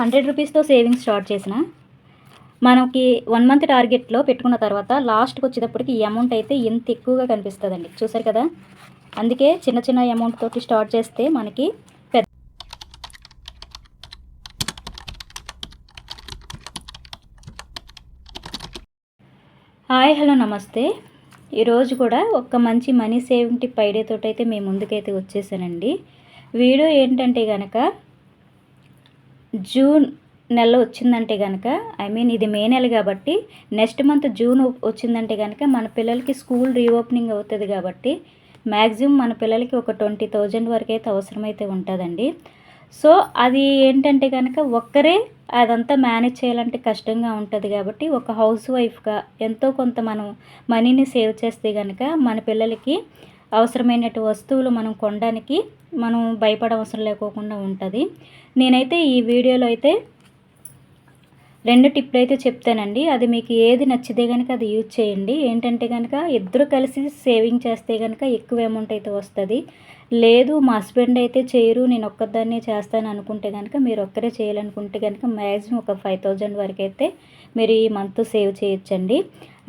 Hundred రూపీస్తో savings start చేసిన మనకి one month టార్గెట్లో పెట్టుకున్న తర్వాత లాస్ట్కి వచ్చేటప్పటికి ఈ అమౌంట్ అయితే ఎంత ఎక్కువగా కనిపిస్తుందండి. చూసారు కదా? అందుకే చిన్న చిన్న అమౌంట్ తోటి స్టార్ట్ చేస్తే మనకి పెద్ద హాయ్ హలో నమస్తే. ఈరోజు కూడా ఒక మంచి మనీ సేవింగ్ టిప్ ఐడియాతో అయితే మేము ముందుకైతే వచ్చేసానండి. వీడియో ఏంటంటే కనుక జూన్ నెల వచ్చిందంటే కనుక ఐ మీన్ ఇది మే నెల కాబట్టి నెక్స్ట్ మంత్ జూన్ వచ్చిందంటే కనుక మన పిల్లలకి స్కూల్ రీఓపెనింగ్ అవుతుంది కాబట్టి మ్యాక్సిమం మన పిల్లలకి ఒక ట్వంటీ థౌజండ్ వరకు అయితే అవసరమైతే ఉంటుందండి. సో అది ఏంటంటే కనుక ఒక్కరే అదంతా మేనేజ్ చేయాలంటే కష్టంగా ఉంటుంది కాబట్టి ఒక హౌస్ వైఫ్గా ఎంతో కొంత మనం మనీని సేవ్ చేస్తే కనుక మన పిల్లలకి అవసరమైనటువంటి వస్తువులు మనం కొనడానికి మనం భయపడవసరం లేకోకుండా ఉంటుంది. నేనైతే ఈ వీడియోలో అయితే రెండు టిప్లు అయితే చెప్తానండి. అది మీకు ఏది నచ్చితే కనుక అది యూజ్ చేయండి. ఏంటంటే కనుక ఇద్దరు కలిసి సేవింగ్ చేస్తే కనుక ఎక్కువ అమౌంట్ అయితే వస్తుంది. లేదు మా హస్బెండ్ అయితే చేయరు నేను ఒక్కదాన్నే చేస్తాను అనుకుంటే కనుక మీరు ఒక్కరే చేయాలనుకుంటే కనుక మ్యాక్సిమం ఒక ఫైవ్ థౌజండ్ వరకు అయితే మీరు ఈ మంత్ సేవ్ చేయొచ్చండి.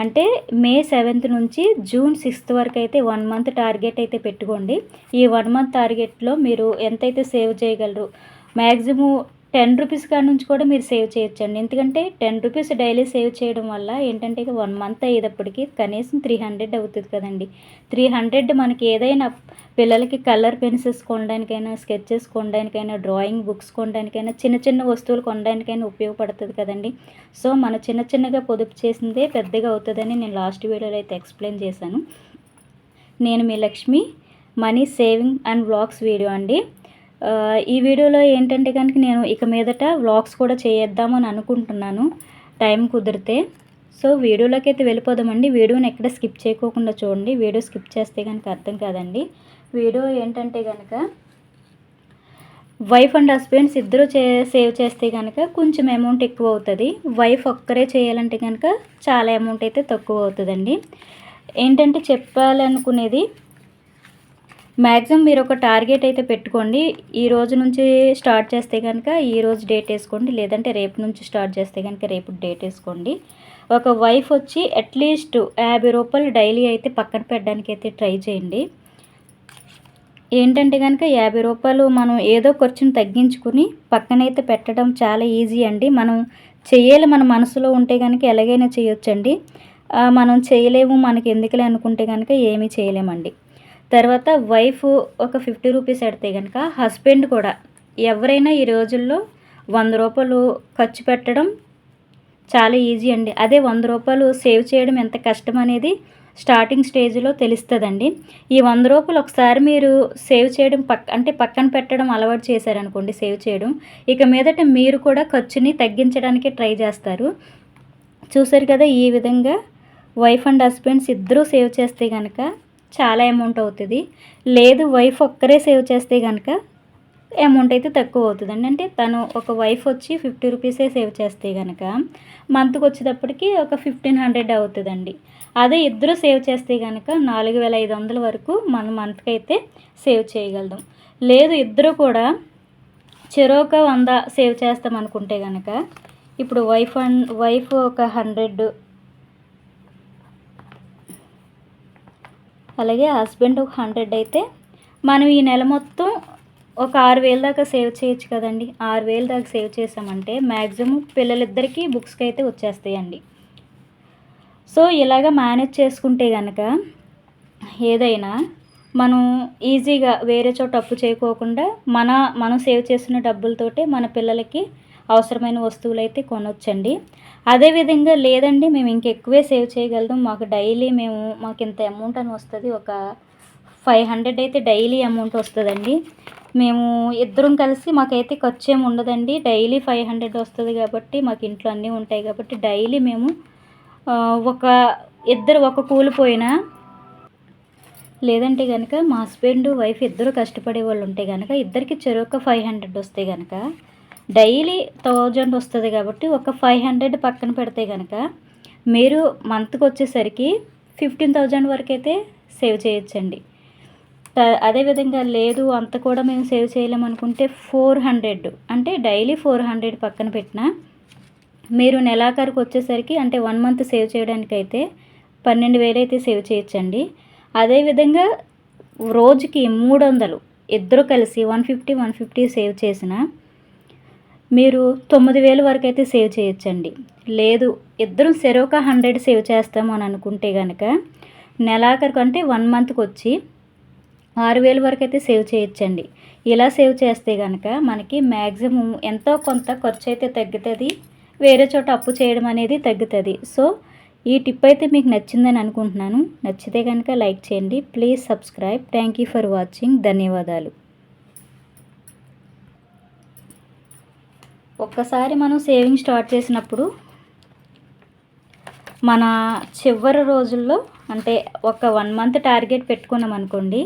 అంటే మే సెవెంత్ నుంచి జూన్ సిక్స్త్ వరకు అయితే వన్ మంత్ టార్గెట్ అయితే పెట్టుకోండి. ఈ వన్ మంత్ టార్గెట్లో మీరు ఎంతైతే సేవ్ చేయగలరు మ్యాక్సిమం టెన్ రూపీస్ కాడ నుంచి కూడా మీరు సేవ్ చేయొచ్చండి. ఎందుకంటే టెన్ రూపీస్ డైలీ సేవ్ చేయడం వల్ల ఏంటంటే వన్ మంత్ అయ్యేటప్పటికి కనీసం త్రీ హండ్రెడ్ అవుతుంది కదండి. త్రీ హండ్రెడ్ మనకి ఏదైనా పిల్లలకి కలర్ పెన్సిల్స్ కొనడానికైనా స్కెచెస్ కొనడానికైనా డ్రాయింగ్ బుక్స్ కొనడానికైనా చిన్న చిన్న వస్తువులు కొనడానికైనా ఉపయోగపడుతుంది కదండి. సో మన చిన్న చిన్నగా పొదుపు చేసిందే పెద్దగా అవుతుందని నేను లాస్ట్ వీడియోలో అయితే ఎక్స్ప్లెయిన్ చేశాను. నేను మీ Lakshmi money saving and blogs video అండి. ఈ వీడియోలో ఏంటంటే కనుక నేను ఇక మీదట వ్లాగ్స్ కూడా చేద్దామని అనుకుంటున్నాను. టైం కుదిరితే. సో వీడియోలోకి అయితే వెళ్ళిపోదామండి. వీడియోని ఎక్కడ స్కిప్ చేయకోకుండా చూడండి. వీడియో స్కిప్ చేస్తే కనుక అర్థం కాదండి. వీడియో ఏంటంటే కనుక వైఫ్ అండ్ హస్బెండ్స్ ఇద్దరు చే సేవ్ చేస్తే కనుక కొంచెం అమౌంట్ ఎక్కువ అవుతుంది. వైఫ్ ఒక్కరే చేయాలంటే కనుక చాలా అమౌంట్ అయితే తక్కువ అవుతుందండి. ఏంటంటే చెప్పాలనుకునేది మ్యాక్సిమం మీరు ఒక టార్గెట్ అయితే పెట్టుకోండి. ఈ రోజు నుంచి స్టార్ట్ చేస్తే కనుక ఈ రోజు డేట్ వేసుకోండి. లేదంటే రేపు నుంచి స్టార్ట్ చేస్తే కనుక రేపు డేట్ వేసుకోండి. ఒక వైఫ్ వచ్చి అట్లీస్ట్ యాభై రూపాయలు డైలీ అయితే పక్కన పెట్టడానికి అయితే ట్రై చేయండి. ఏంటంటే కనుక యాభై రూపాయలు మనం ఏదో ఖర్చును తగ్గించుకుని పక్కనైతే పెట్టడం చాలా ఈజీ అండి. మనం చేయాలి మన మనసులో ఉంటే కనుక ఎలాగైనా చేయొచ్చండి. మనం చేయలేము మనకి ఎందుకులే అనుకుంటే కనుక ఏమీ చేయలేమండి. తర్వాత వైఫ్ ఒక ఫిఫ్టీ రూపీస్ పెడితే కనుక హస్బెండ్ కూడా ఎవరైనా ఈ రోజుల్లో వంద రూపాయలు ఖర్చు పెట్టడం చాలా ఈజీ అండి. అదే వంద రూపాయలు సేవ్ చేయడం ఎంత కష్టం అనేది స్టార్టింగ్ స్టేజ్లో తెలుస్తుందండి. ఈ వంద రూపాయలు ఒకసారి మీరు సేవ్ చేయడం పక్ అంటే పక్కన పెట్టడం అలవాటు చేశారనుకోండి సేవ్ చేయడం ఇక మీదట మీరు కూడా ఖర్చుని తగ్గించడానికి ట్రై చేస్తారు. చూసారు కదా ఈ విధంగా వైఫ్ అండ్ హస్బెండ్స్ ఇద్దరూ సేవ్ చేస్తే కనుక చాలా అమౌంట్ అవుతుంది. లేదు వైఫ్ ఒక్కరే సేవ్ చేస్తే కనుక అమౌంట్ అయితే తక్కువ అవుతుందండి. అంటే తను ఒక వైఫ్ వచ్చి ఫిఫ్టీ రూపీసే సేవ్ చేస్తే కనుక మంత్కి వచ్చేటప్పటికి ఒక ఫిఫ్టీన్ హండ్రెడ్ అవుతుందండి. అదే ఇద్దరు సేవ్ చేస్తే కనుక నాలుగు వేల ఐదు వందల వరకు మనం మంత్కి అయితే సేవ్ చేయగలుగుతాం. లేదు ఇద్దరు కూడా చెరోక వంద సేవ్ చేస్తాం అనుకుంటే కనుక ఇప్పుడు వైఫ్ అండ్ వైఫ్ ఒక హండ్రెడ్ అలాగే హస్బెండ్ ఒక హండ్రెడ్ అయితే మనం ఈ నెల మొత్తం ఒక ఆరు వేల దాకా సేవ్ చేయొచ్చు కదండి. ఆరు వేల దాకా సేవ్ చేసామంటే మ్యాక్సిమం పిల్లలిద్దరికీ బుక్స్కి అయితే వచ్చేస్తాయండి. సో ఇలాగ మేనేజ్ చేసుకుంటే కనుక ఏదైనా మనం ఈజీగా వేరే చోట అప్పు చేయకోకుండా మన మనం సేవ్ చేసిన డబ్బులతోటే మన పిల్లలకి అవసరమైన వస్తువులు అయితే కొనొచ్చండి అదేవిధంగా లేదండి మేము ఇంకెక్కువే సేవ్ చేయగలుగుతాం మాకు డైలీ మేము మాకు ఇంత అమౌంట్ అని వస్తుంది ఒక ఫైవ్ హండ్రెడ్ అయితే డైలీ అమౌంట్ వస్తుందండి. మేము ఇద్దరం కలిసి మాకైతే ఖర్చు ఏమి ఉండదండి. డైలీ ఫైవ్ హండ్రెడ్ వస్తుంది కాబట్టి మాకు ఇంట్లో అన్నీ ఉంటాయి కాబట్టి డైలీ మేము ఒక ఇద్దరు ఒక కూలిపోయినా లేదంటే కనుక మా హస్బెండ్ వైఫ్ ఇద్దరు కష్టపడే వాళ్ళు ఉంటే కనుక ఇద్దరికి చెరొక ఫైవ్ హండ్రెడ్ వస్తే కనుక డైలీ థౌజండ్ వస్తుంది కాబట్టి ఒక ఫైవ్ హండ్రెడ్ పక్కన పెడితే కనుక మీరు మంత్కి వచ్చేసరికి ఫిఫ్టీన్ థౌజండ్ వరకు అయితే సేవ్ చేయొచ్చండి. అదేవిధంగా లేదు అంత కూడా మేము సేవ్ చేయలేం అనుకుంటే ఫోర్ హండ్రెడ్ అంటే డైలీ ఫోర్ హండ్రెడ్ పక్కన పెట్టిన మీరు నెలాఖరుకు వచ్చేసరికి అంటే వన్ మంత్ సేవ్ చేయడానికి అయితే పన్నెండు వేలు అయితే సేవ్ చేయొచ్చండి. అదేవిధంగా రోజుకి మూడు వందలు ఇద్దరు కలిసి one fifty one fifty save చేసిన మీరు తొమ్మిది వేలు వరకు అయితే సేవ్ చేయొచ్చండి. లేదు ఇద్దరం సెరోక హండ్రెడ్ సేవ్ చేస్తాము అని అనుకుంటే కనుక నెలాఖరుకు అంటే వన్ మంత్కి వచ్చి ఆరు వేలు వరకు అయితే సేవ్ చేయొచ్చండి. ఇలా సేవ్ చేస్తే కనుక మనకి మ్యాక్సిమం ఎంతో కొంత ఖర్చు అయితే తగ్గుతుంది వేరే చోట అప్పు చేయడం అనేది తగ్గుతుంది. సో ఈ టిప్ అయితే మీకు నచ్చిందని అనుకుంటున్నాను. నచ్చితే కనుక లైక్ చేయండి. Please subscribe. Thank you for watching. ధన్యవాదాలు. ఒక్కసారి మనం సేవింగ్ స్టార్ట్ చేసినప్పుడు మన చివరి రోజుల్లో అంటే ఒక వన్ మంత్ టార్గెట్ పెట్టుకున్నాం అనుకోండి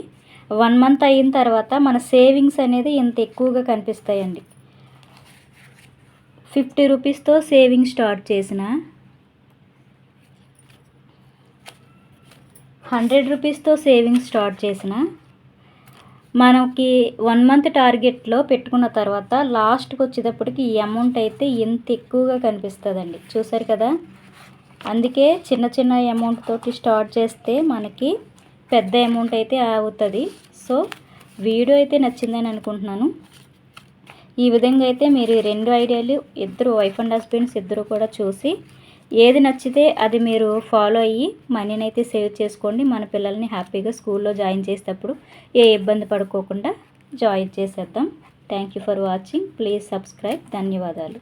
వన్ మంత్ అయిన తర్వాత మన సేవింగ్స్ అనేది ఇంత ఎక్కువగా కనిపిస్తాయండి. ఫిఫ్టీ రూపీస్తో సేవింగ్ స్టార్ట్ చేసిన హండ్రెడ్ రూపీస్తో సేవింగ్ స్టార్ట్ చేసిన మనకి వన్ మంత్ టార్గెట్లో పెట్టుకున్న తర్వాత లాస్ట్కి వచ్చేటప్పటికి ఈ అమౌంట్ అయితే ఎంత ఎక్కువగా కనిపిస్తుందండి. చూసారు కదా? అందుకే చిన్న చిన్న అమౌంట్ తోటి స్టార్ట్ చేస్తే మనకి పెద్ద అమౌంట్ అయితే అవుతుంది. సో వీడియో అయితే నచ్చిందని అనుకుంటున్నాను. ఈ విధంగా అయితే మీరు రెండు ఐడియాలు ఇద్దరు వైఫ్ అండ్ హస్బెండ్స్ ఇద్దరు కూడా చూసి ఏది నచ్చితే అది మీరు ఫాలో అయ్యి మనీని అయితే సేవ్ చేసుకోండి. మన పిల్లల్ని హ్యాపీగా స్కూల్లో జాయిన్ చేసేటప్పుడు ఏ ఇబ్బంది పడుకోకుండా జాయిన్ చేసేద్దాం. Thank you for watching please subscribe ధన్యవాదాలు.